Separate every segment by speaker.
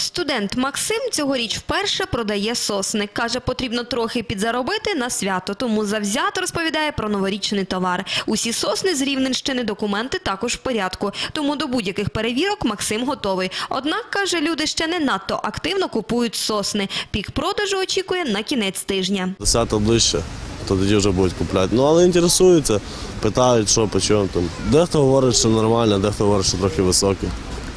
Speaker 1: Студент Максим цьогоріч вперше продає сосни. Каже, потрібно трохи підзаробити на свято, тому завзято розповідає про новорічний товар. Усі сосни з Рівненщини, документи також в порядку. Тому до будь-яких перевірок Максим готовий. Однак, каже, люди ще не надто активно купують сосни. Пік продажу очікує на кінець тижня.
Speaker 2: Десята ближче, то тоді вже будуть купляти. Ну але інтересуються, питають, що по чому там. Дехто говорить, що нормально, дехто говорить, що трохи високі.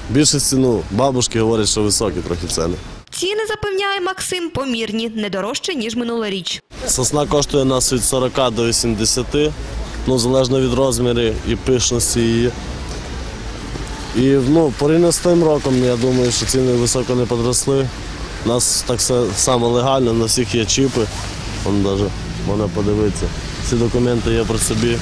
Speaker 2: Більшості, ну, бабушки говорять, що високі трохи ціни.
Speaker 1: Ціни, запевняє Максим, помірні, не дорожче, ніж минулоріч.
Speaker 2: Сосна коштує нас від 40 до 80, ну, залежно від розмірів і пишності її. І ну, порівняно з тим роком, я думаю, що ціни високо не підросли. У нас так саме легально, на всіх є чіпи. Вон навіть можна подивитися. Всі документи є при собі.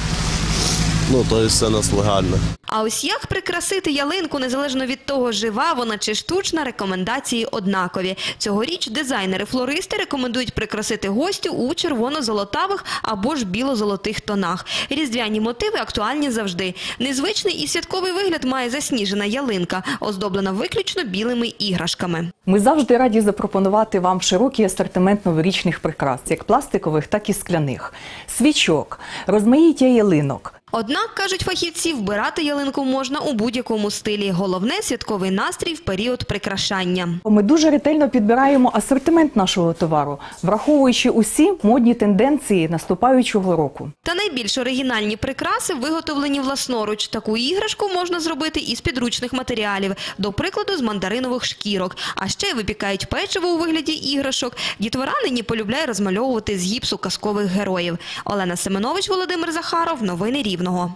Speaker 2: Ну, то все у нас легально.
Speaker 1: А ось як прикрасити ялинку, незалежно від того, жива вона чи штучна, рекомендації однакові. Цьогоріч дизайнери-флористи рекомендують прикрасити гостю у червоно-золотавих або ж біло-золотих тонах. Різдвяні мотиви актуальні завжди. Незвичний і святковий вигляд має засніжена ялинка, оздоблена виключно білими іграшками.
Speaker 3: Ми завжди раді запропонувати вам широкий асортимент новорічних прикрас, як пластикових, так і скляних, свічок, розмаїття ялинок.
Speaker 1: Однак, кажуть фахівці, вбирати ялинку можна у будь-якому стилі. Головне – святковий настрій в період прикрашання.
Speaker 3: Ми дуже ретельно підбираємо асортимент нашого товару, враховуючи усі модні тенденції наступаючого року.
Speaker 1: Та найбільш оригінальні прикраси виготовлені власноруч. Таку іграшку можна зробити із підручних матеріалів, до прикладу, з мандаринових шкірок. А ще випікають печиво у вигляді іграшок. Дітвора нині полюбляє розмальовувати з гіпсу казкових героїв. Олена Семенович, Володимир Захаров. Новини Рівного.